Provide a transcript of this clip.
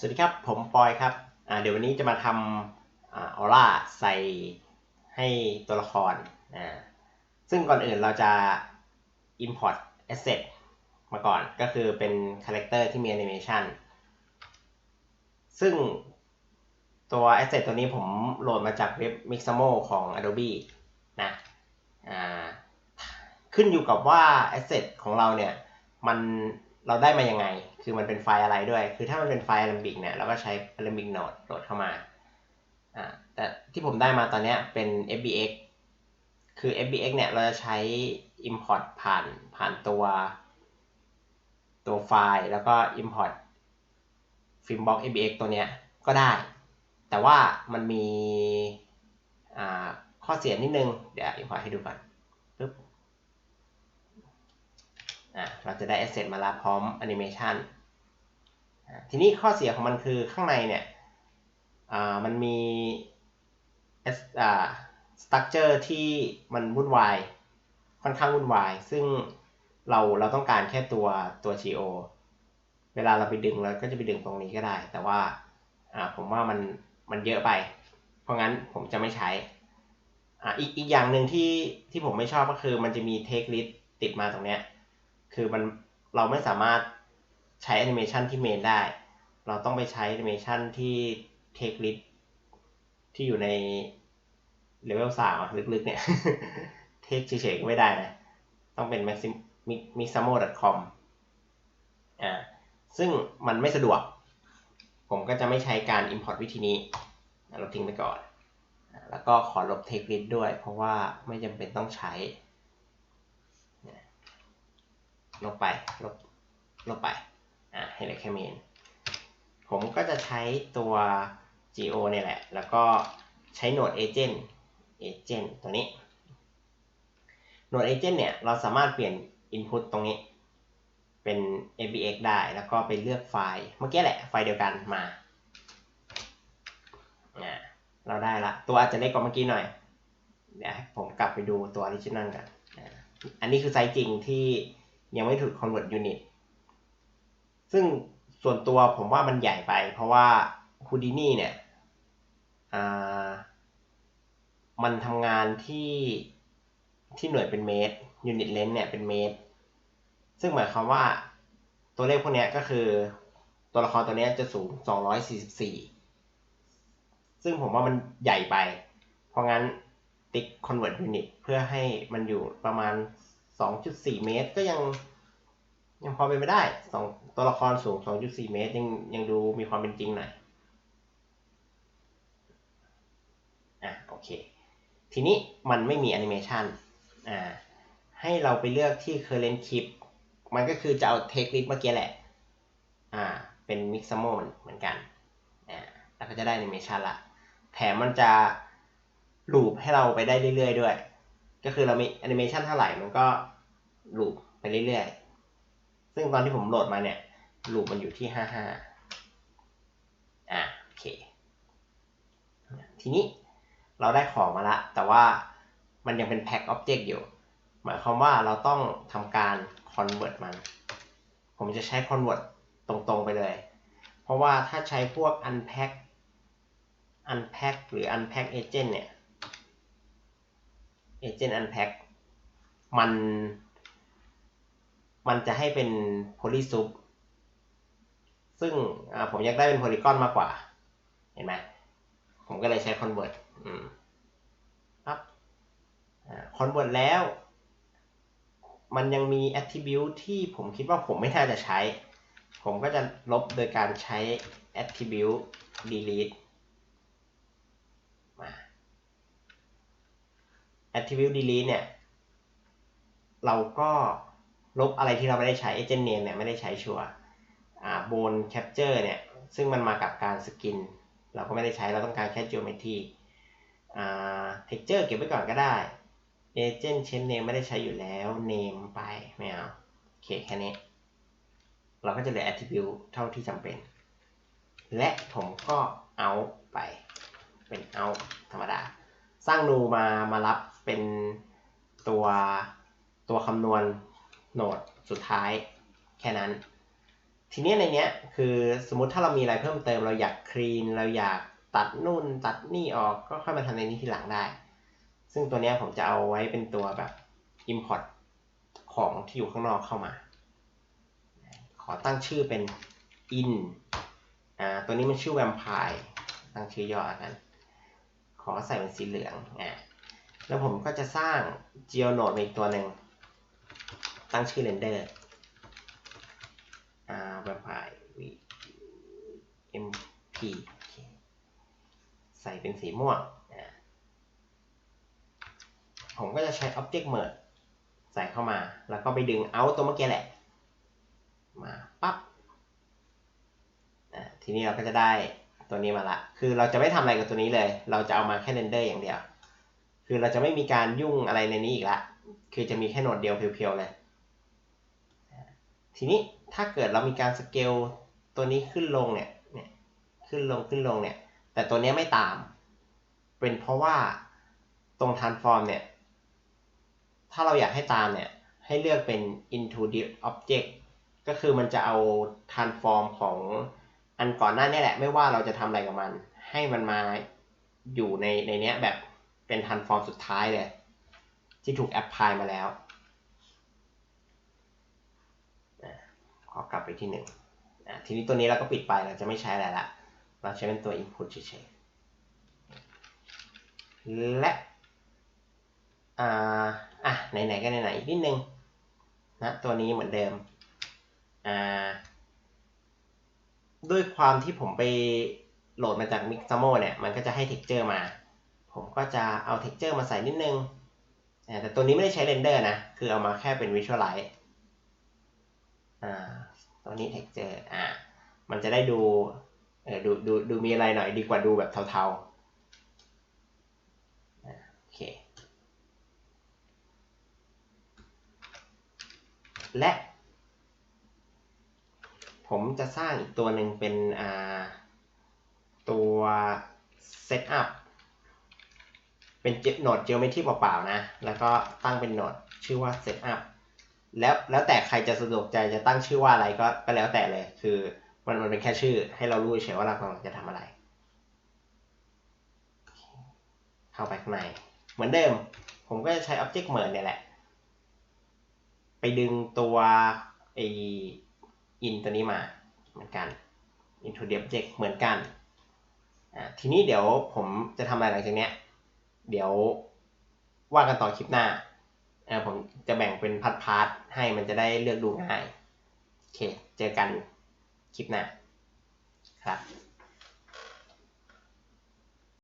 สวัสดีครับ ผมปอยครับ เดี๋ยววันนี้จะมาทำออร่าใส่ให้ตัวละคร ซึ่งก่อนอื่นเราจะ import asset มาก่อน ก็คือเป็น character ที่มี animation ซึ่งตัว asset ตัวนี้ผมโหลดมาจากเว็บ Mixamo ของ Adobe นะขึ้นอยู่กับว่า asset ของเราเนี่ย มัน เราได้มายังไง คือมันเป็นไฟล์อะไรด้วย คือถ้ามันเป็นไฟล์ Alembic เนี่ย เราก็ใช้ Alembic Node โหลดเข้ามา อ่า แต่ที่ผมได้มาตอนนี้เป็น FBX คือ FBX เนี่ย เราจะใช้ import ผ่านผ่านตัว ตัวไฟล์ แล้วก็ import Filmbox FBX ตัวเนี้ยก็ได้ แต่ว่ามันมีข้อเสียนิดนึง เดี๋ยว import ให้ดูก่อนปึ๊บ อะ เราจะได้ asset มาแล้วพร้อม animation ทีนี้ข้อเสียของมันคือข้างในเนี่ยมันมี structure ที่มันวุ่นวาย ค่อนข้างวุ่นวาย ซึ่งเราเราต้องการแค่ตัวตัว geo เวลาเราไปดึงเราก็จะไปดึงตรงนี้ก็ได้ แต่ว่าผมว่ามันมันเยอะไป เพราะงั้นผมจะไม่ใช้ออีกอีกอย่างหนึ่งที่ที่ผมไม่ชอบก็คือมันจะมี take list ติดมาตรงเนี้ย คือมันเราไม่สามารถใช้แอนิเมชันที่เมนได้ เราต้องไปใช้แอนิเมชันที่เทคลิสที่อยู่ในเลเวลสามลึกๆเนี่ย เทคเฉยๆก็ไม่ได้นะ ต้องเป็น maxim mixamo.com อ่าซึ่งมันไม่สะดวก ผมก็จะไม่ใช้การ import วิธีนี้เราทิ้งไปก่อน แล้วก็ขอลบ take list ด้วย เพราะว่าไม่จำเป็นต้องใช้ ลบไปลบลบไปอ่าให้เหลือแค่เมนผมก็จะใช้ตัว geo เนี่ยแหละ แล้วก็ใช้ node agent agent ตัวนี้ node agent เนี่ยเราสามารถเปลี่ยน input ตรงนี้ เป็น mbx ได้แล้วก็ไปเลือกไฟล์เมื่อกี้แหละไฟล์เดียวกันมาอ่าเราได้ละ ตัวอาจจะเล็กกว่าเมื่อกี้หน่อยเดี๋ยวผมกลับไปดูตัว original กันอันนี้คือไซส์จริงที่ ยังไม่ถูก convert unit ซึ่งส่วนตัวผมว่ามันใหญ่ไป เพราะว่า Houdini เนี่ยมันทำงานที่ที่หน่วยเป็นเมตร unit length เนี่ยเป็นเมตร ซึ่งหมายความว่าตัวเลขพวกนี้ก็คือตัวละครตัวนี้จะสูง 244 ซึ่งผมว่ามันใหญ่ไป เพราะงั้นติ๊ก convert unit เพื่อให้มันอยู่ประมาณ 2.4 เมตรก็ยังยังพอเป็นไปได้สองตัวละครสูง 2.4 เมตร ยังยังดูมีความเป็นจริงหน่อยอะโอเค ทีนี้มันไม่มีแอนิเมชันอ่าให้เราไปเลือกที่ current clip มันก็คือจะเอา take list เมื่อกี้แหละอ่าเป็น mix m o เหมือนกันอ่าแล้วก็จะได้แอนิเมชันละแถมมันจะลูปให้เราไปได้เรื่อยๆด้วย ก็คือเรามีแอนิเมชันเท่าไหร่มันก็ลูปไปเรื่อยๆ ซึ่งตอนที่ผมโหลดมาเนี่ยลูปมันอยู่ที่ห้าห้าอ่าโอเค ทีนี้เราได้ของมาละ แต่ว่ามันยังเป็นแพ็กอ็อบเจกต์อยู่ หมายความว่าเราต้องทำการ convert มัน ผมจะใช้ convert ตรงๆไปเลย เพราะว่าถ้าใช้พวก unpack unpack หรือ unpack agent เนี่ย agent unpack มัน มันจะให้เป็น polysub ซึ่งผมอยากได้เป็น polygon มากกว่า เห็นไหม ผมก็เลยใช้ convert อืมครับ convert แล้ว มันยังมี attribute ที่ผมคิดว่าผมไม่น่าจะใช้ ผมก็จะลบโดยการใช้ attribute delete มา attribute delete เนี่ย เราก็ลบอะไรที่เราไม่ได้ใช้ agent name เนี่ยไม่ได้ใช้ชัวร์อ่า bone capture เนี่ย ซึ่งมันมากับการสกิน เราก็ไม่ได้ใช้เราต้องการแค่ geometry texture เก็บไว้ก่อนก็ได้ agent change name ไม่ได้ใช้อยู่แล้ว name ไปไม่เอาโอเคแค่นี้ เราก็จะเหลือ attribute เท่าที่จำเป็น และผมก็เอาไปเป็น out ธรรมดา สร้างนูมามารับ เป็นตัวตัวคำนวณโหนดสุดท้ายแค่นั้น ทีนี้ในเนี้ยคือสมมติถ้าเรามีอะไรเพิ่มเติมเราอยากคลีนเราอยากตัดนู่นตัดนี่ออกก็ค่อยมาทำในนี้ทีหลังได้ ซึ่งตัวเนี้ยผมจะเอาไว้เป็นตัวแบบ import ของที่อยู่ข้างนอกเข้ามา ขอตั้งชื่อเป็น in อ่าตัวนี้มันชื่อ vampire ตั้งชื่อย่อกัน ขอใส่เป็นสีเหลืองอ่า แล้วผมก็จะสร้าง geonode มาอีกตัวหนึ่ง ตั้งชื่อ render อ่า vampire mp ใส่เป็นสีม่วงผมก็จะใช้ object merge ใส่เข้ามา แล้วก็ไปดึง out ตัวเมื่อกี้แหละ มาปั๊บทีนี้เราก็จะได้ตัวนี้มาละ คือเราจะไม่ทำอะไรกับตัวนี้เลย เราจะเอามาแค่เรนเดอร์อย่างเดียว คือเราจะไม่มีการยุ่งอะไรในนี้อีกละ คือจะมีแค่โนดเดียวเพียวๆเลย ทีนี้ถ้าเกิดเรามีการสเกลตัวนี้ขึ้นลงเนี่ยเนี่ยขึ้นลงขึ้นลงเนี่ย แต่ตัวนี้ไม่ตาม เป็นเพราะว่าตรง transform เนี่ย ถ้าเราอยากให้ตามเนี่ย ให้เลือกเป็น into the object ก็คือมันจะเอา transform ของอันก่อนหน้านี้แหละ ไม่ว่าเราจะทำอะไรกับมัน ให้มันมาอยู่ในในเนี้ยแบบ เป็น transform สุดท้ายเลย ที่ถูก apply มาแล้วขอกลับไปที่หนึ่งทีนี้ตัวนี้เราก็ปิดไปเราจะไม่ใช้อะไรละ เราใช้เป็นตัว input เฉยๆ และอ่าอะไหนๆก็ไหนๆอีกนิดนึงนะตัวนี้เหมือนเดิมอ่าด้วยความที่ผมไปโหลดมาจาก Mixamo เนี่ย มันก็จะให้ texture มา ผมก็จะเอา texture มาใส่นิดนึง แต่ตัวนี้ไม่ได้ใช้ render นะ คือเอามาแค่เป็น visualize อ่าตัวนี้ texture อ่ามันจะได้ดูเออดูดูดูมีอะไรหน่อยดีกว่าดูแบบเทาๆโอเคและผมจะสร้างอีกตัวหนึ่งเป็นตัว setup เป็นโหนด geometry เปล่าๆนะ แล้วก็ตั้งเป็นโหนดชื่อว่า setup แล้วแล้วแต่ใครจะสะดวกใจจะตั้งชื่อว่าอะไรก็ก็แล้วแต่เลย คือมันมันเป็นแค่ชื่อ ให้เรารู้เฉยว่าเรากำลังจะทำอะไร เข้าไปข้างใน เหมือนเดิม ผมก็จะใช้ object merge เนี่ยแหละ ไปดึงตัวไอ in ตัวนี้มาเหมือนกัน into the object เหมือนกันอ่าทีนี้เดี๋ยวผมจะทำอะไรหลังจากเนี้ย เดี๋ยวว่ากันต่อคลิปหน้าผมจะแบ่งเป็นพาร์ทๆให้มันจะได้เลือกดูง่าย โอเค เจอกันคลิปหน้าครับ